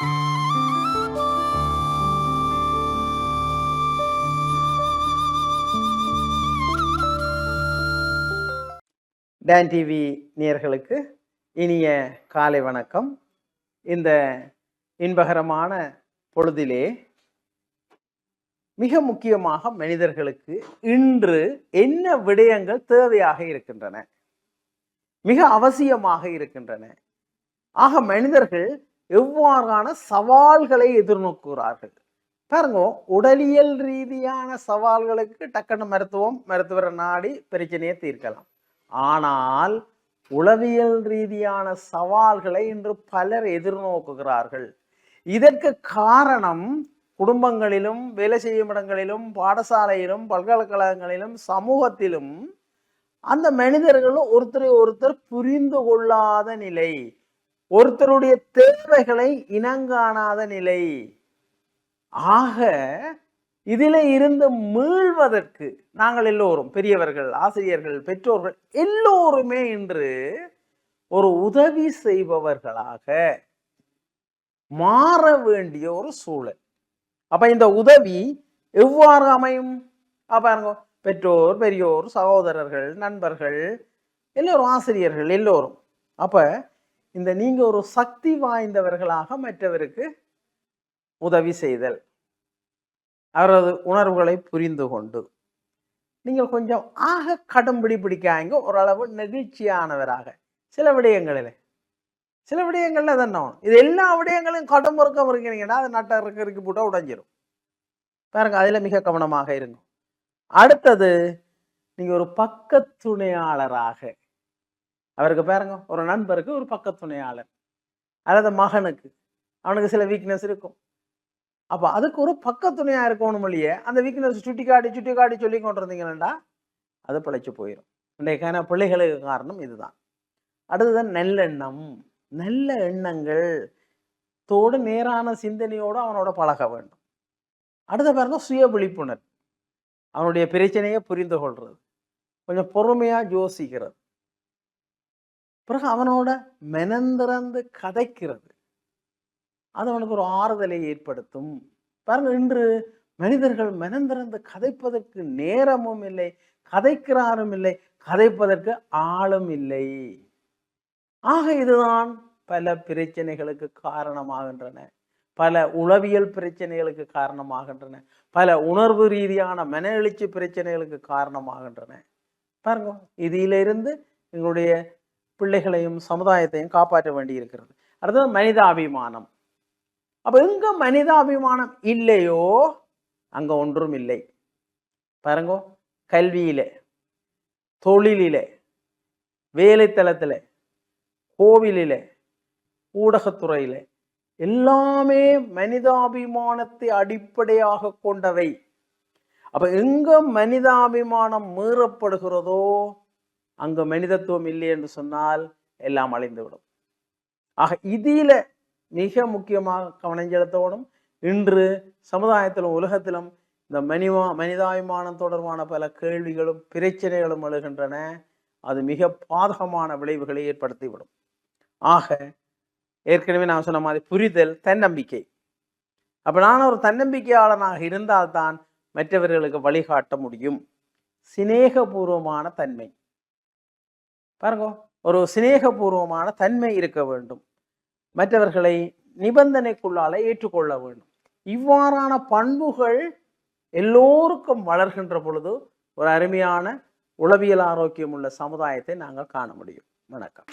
Don TV நேர்களுக்கு இனிய காலை வணக்கம். இந்த இன்பகரமான பொழுதிலே மிக முக்கியமாக மனிதர்களுக்கு இன்று என்ன விடயங்கள் தேவையாக இருக்கின்றன? மிக அவசியமாக இருக்கின்றன. ஆக மனிதர்கள் எவ்வாறான சவால்களை எதிர்நோக்குகிறார்கள்? பாருங்க உடலியல் ரீதியான சவால்களுக்கு டக்குன்னு மருத்துவம் மருத்துவரை நாடி பிரச்சனையை தீர்க்கலாம். ஆனால் உளவியல் ரீதியான சவால்களை இன்று பலர் எதிர்நோக்குகிறார்கள். இதற்கு காரணம் குடும்பங்களிலும் வேலை செய்யும் இடங்களிலும் பாடசாலையிலும் பல்கலைக்கழகங்களிலும் சமூகத்திலும் அந்த மனிதர்களும் ஒருத்தரை ஒருத்தர் புரிந்து கொள்ளாத நிலை. ஒருத்தருடைய தேவைகளை இனங்காணாத நிலை. ஆக இதில் இருந்து மீள்வதற்கு நாங்கள் எல்லோரும் பெரியவர்கள் ஆசிரியர்கள் பெற்றோர்கள் எல்லோருமே இன்று ஒரு உதவி செய்பவர்களாக மாற வேண்டிய ஒரு சூழல். அப்ப இந்த உதவி எவ்வாறு அமையும்? பாருங்க பெற்றோர் பெரியோர் சகோதரர்கள் நண்பர்கள் எல்லோரும் ஆசிரியர்கள் எல்லோரும். அப்போ இந்த நீங்கள் ஒரு சக்தி வாய்ந்தவர்களாக மற்றவருக்கு உதவி செய்தல். அவரது உணர்வுகளை புரிந்து கொண்டு. நீங்கள் கொஞ்சம் ஆக கடும்பிடி பிடிக்காங்க ஓரளவு நெகிழ்ச்சியானவராக. சில விடயங்களில். சில விடயங்கள்ல தானே இது எல்லா விடயங்களையும் கடும் முறுக்கம் இருக்கிறீங்கன்னா அது நட்ட இருக்க இருக்கு போட்டால் உடைஞ்சிரும். பாருங்க அதில் மிக கவனமாக இருங்க. அடுத்தது நீங்கள் ஒரு பக்கத்துணையாளராக அவருக்கு பாருங்க ஒரு நண்பருக்கு ஒரு பக்கத்துணையாளர் அல்லது மகனுக்கு. அவனுக்கு சில வீக்னஸ் இருக்கும். அப்போ அதுக்கு ஒரு பக்கத்துணையாக இருக்கணும் இல்லையே அந்த வீக்னஸ் சுட்டி காட்டி சுட்டி காட்டி சொல்லி கொண்டிருந்தீங்கன்னா அது பிழைச்சி போயிடும் இன்றைக்கான பிள்ளைகளுக்கு காரணம் இதுதான். அடுத்தது நல்லெண்ணம். நல்ல எண்ணங்கள். தோடு நேரான சிந்தனையோடு அவனோட பழக வேண்டும். அடுத்த பாருங்க சுய விழிப்புணர்வு. அவனுடைய பிரச்சனையை புரிந்து கொள்வது கொஞ்சம் பொறுமையாக யோசிக்கிறது. பிறகு அவனோட மெனந்திறந்து கதைக்கிறது. அது அவனுக்கு ஒரு ஆறுதலை ஏற்படுத்தும். பாருங்க இன்று மனிதர்கள் மெனந்திறந்து கதைப்பதற்கு நேரமும் இல்லை கதைக்கிறாரும் இல்லை கதைப்பதற்கு ஆளும் இல்லை. ஆக இதுதான் பல பிரச்சனைகளுக்கு காரணமாகின்றன. பல உளவியல் பிரச்சனைகளுக்கு காரணமாகின்றன. பல உணர்வு ரீதியான மன எழுச்சி பிரச்சனைகளுக்கு காரணமாகின்றன. பாருங்க இதிலிருந்து எங்களுடைய பிள்ளைகளையும் சமுதாயத்தையும் காப்பாற்ற வேண்டி இருக்கிறது அடுத்தது மனிதாபிமானம். அப்போ எங்க மனிதாபிமானம் இல்லையோ அங்க ஒன்றும் இல்லை. பாருங்கோ கல்வியில தொழிலில வேலைத்தளத்தில் கோவிலில ஊடகத்துறையில எல்லாமே மனிதாபிமானத்தை அடிப்படையாக கொண்டவை. அப்ப எங்க மனிதாபிமானம் மீறப்படுகிறதோ அங்கு மனிதத்துவம் இல்லை என்று சொன்னால் எல்லாம் அழிந்துவிடும். ஆக இதில மிக முக்கியமாக கவனம் செலுத்தப்படும். இன்று சமுதாயத்திலும் உலகத்திலும் இந்த மனிவா மனிதாபிமானம் தொடர்பான பல கேள்விகளும் பிரச்சனைகளும் எழுகின்றன. அது மிக பாதகமான விளைவுகளை ஏற்படுத்திவிடும். ஆக ஏற்கனவே நான் சொன்ன மாதிரி புரிதல் தன்னம்பிக்கை. அப்போ நான் ஒரு தன்னம்பிக்கையாளனாக இருந்தால்தான் மற்றவர்களுக்கு வழிகாட்ட முடியும். சிநேகபூர்வமான தன்மை. பாருங்க ஒரு சிநேகபூர்வமான தன்மை இருக்க வேண்டும். மற்றவர்களை நிபந்தனைக்குள்ளால ஏற்றுக்கொள்ள வேண்டும். இவ்வாறான பண்புகள் எல்லோருக்கும் வளர்கின்ற பொழுது ஒரு அருமையான உளவியல் ஆரோக்கியம் உள்ள சமுதாயத்தை நாங்கள் காண முடியும். வணக்கம்.